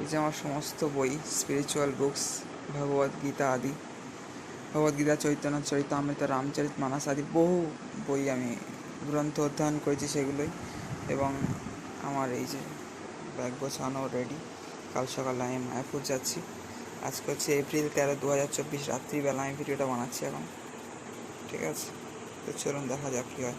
এই যে আমার সমস্ত বই স্পিরিচুয়াল বুকস ভগবদ গীতা আদি ভগবদ্গীতা চৈতন্য চরিতামৃত রামচরিত, মানস আদি, বহু বই আমি গ্রন্থ অধ্যয়ন করেছি সেগুলোই এবং আমার এই যে ব্যাগ গোছানো রেডি কাল সকালে আমি মায়াপুর যাচ্ছি। আজকে হচ্ছে এপ্রিল তেরো দু হাজার চব্বিশ রাত্রিবেলা আমি ভিডিওটা বানাচ্ছি এখন। ঠিক আছে? তো চলুন, দেখা যাক কী হয়।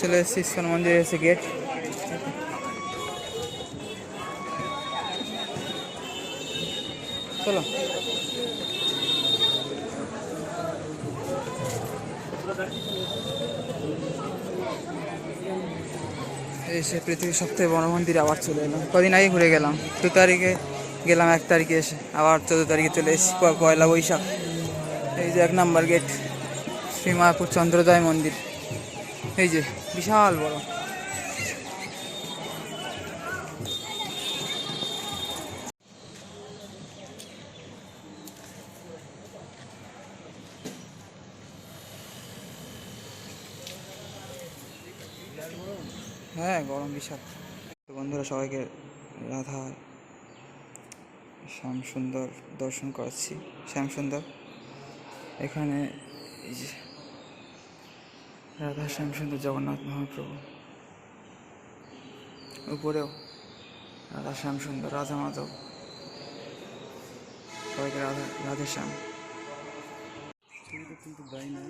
চলে এসেছি ইস্কন মন্দিরে এসে গেট চলো এসে পৃথিবীর সবথেকে বড় মন্দির আবার চলে এলাম। কদিন আগে ঘুরে গেলাম। দু তারিখে গেলাম, এক তারিখে এসে। আবার চোদ্দ তারিখে চলে এসেছি, পয়লা বৈশাখ। এই যে এক নাম্বার গেট শ্রী মায়াপুর চন্দ্রোদয় মন্দির। এই যে, বিশাল বড়। হ্যাঁ গরম বিশাল। বন্ধুরা, সবাইকে রাধা শ্যাম সুন্দর দর্শন করাচ্ছি। শ্যাম সুন্দর এখানে এই যে রাধা শ্যাম সুন্দর জগন্নাথ মহাপ্রভু। উপরেও। রাধা শ্যাম সুন্দর রাধা মাধব। সবাইকে রাধা, রাধে শ্যাম। কিন্তু দেয় না।